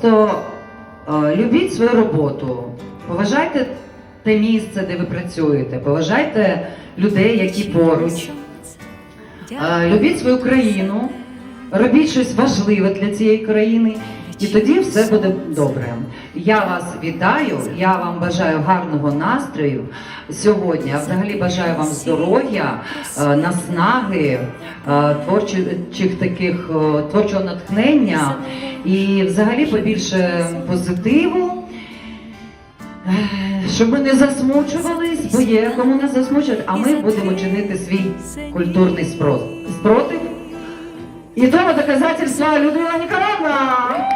просто е, любіть свою роботу, поважайте те місце, де ви працюєте, поважайте людей, які поруч. Е, Любіть свою країну, робіть щось важливе для цієї країни, і тоді все буде добре. Я вас вітаю, я вам бажаю гарного настрою сьогодні. А взагалі бажаю вам здоров'я, е, наснаги, е, творчих таких е, творчого натхнення і взагалі побільше позитиву. Щоб ми не засмучувались, бо є кому не засмучувати, а ми будемо чинити свій культурний спротив. І тому доказательство Людмила Ніколаївна!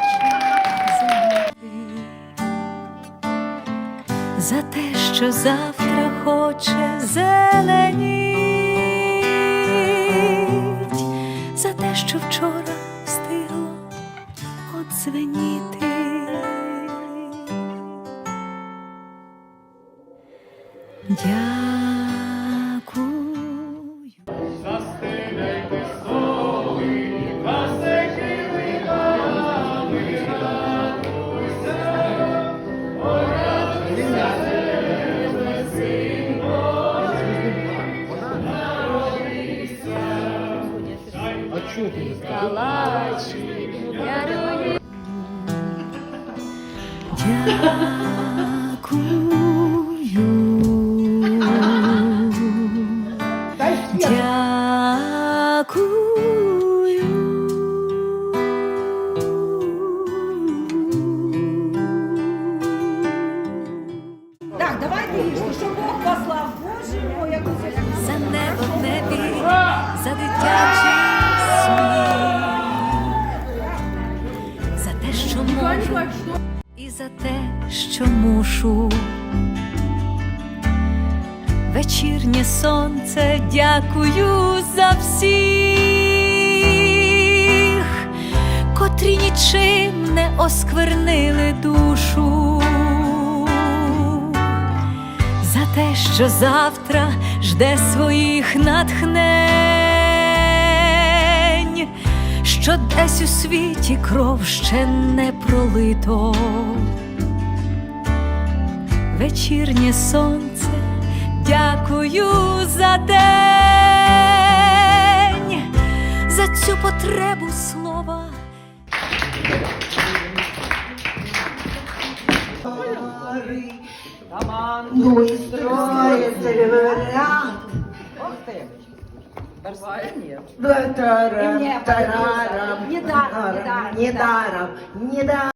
за те, що завтра хоче зеленіть, за те, що вчора встигло одзвеніти. Дякую. Так, Що можу, і за те, що мушу. Вечірнє сонце, дякую за всіх, котрі нічим не осквернили душу. За те, що завтра жде своїх натхнень, що десь у світі кров ще не пролито. Вечірнє сонце, дякую за день, за цю потребу слова. Ну і строїться варіант. Тарарам, Не, даром, не даром, недаром, недаром.